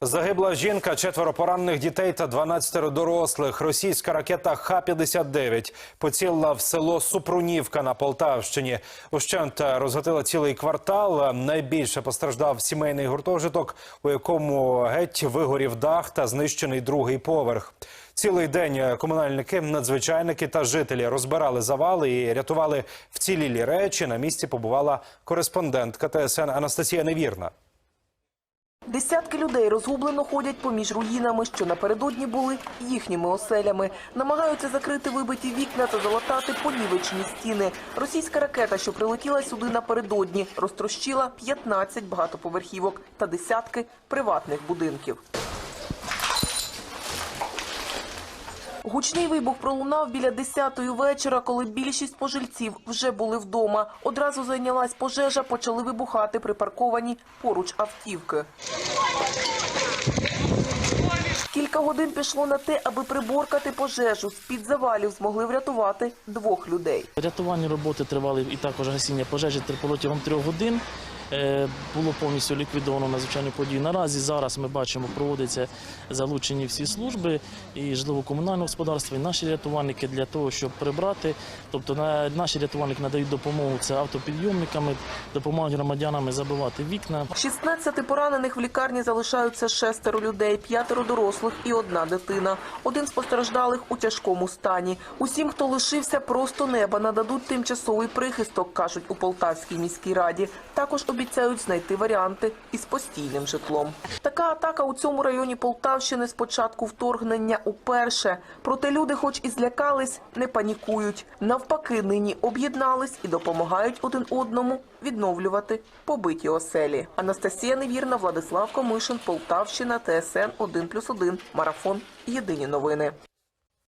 Загибла жінка, четверо поранених дітей та 12 дорослих. Російська ракета Х-59 поцілила в село Супрунівка на Полтавщині. Ущент розгатила цілий квартал. Найбільше постраждав сімейний гуртожиток, у якому геть вигорів дах та знищений другий поверх. Цілий день комунальники, надзвичайники та жителі розбирали завали і рятували вцілілі речі. На місці побувала кореспондентка ТСН Анастасія Невірна. Десятки людей розгублено ходять поміж руїнами, що напередодні були їхніми оселями. Намагаються закрити вибиті вікна та залатати понівечні стіни. Російська ракета, що прилетіла сюди напередодні, розтрощила 15 багатоповерхівок та десятки приватних будинків. Гучний вибух пролунав біля 10-ї вечора, коли більшість пожильців вже були вдома. Одразу зайнялась пожежа, почали вибухати припарковані поруч автівки. Кілька годин пішло на те, аби приборкати пожежу. З-під завалів змогли врятувати двох людей. Рятувальні роботи тривали і також гасіння пожежі протягом трьох годин. Е, Було повністю ліквідовано надзвичайну подію. Наразі зараз ми бачимо, проводяться залучені всі служби і житлово-комунальне господарство, і наші рятувальники для того, щоб прибрати. Тобто на- наші рятувальники надають допомогу це автопідйомниками, допомагають громадянам забивати вікна. 16 поранених в лікарні залишаються шестеро людей, п'ятеро дорослих і одна дитина. Один з постраждалих у тяжкому стані. Усім, хто лишився, просто неба нададуть тимчасовий прихисток, кажуть у Полтавській міській раді. Також обіцяють знайти варіанти із постійним житлом. Така атака у цьому районі Полтавщини з початку вторгнення уперше. Проте люди, хоч і злякались, не панікують. Навпаки, нині об'єднались і допомагають один одному відновлювати побиті оселі. Анастасія Невірна, Владислав Комишин, Полтавщина, ТСН 1+,1, Марафон. Єдині новини.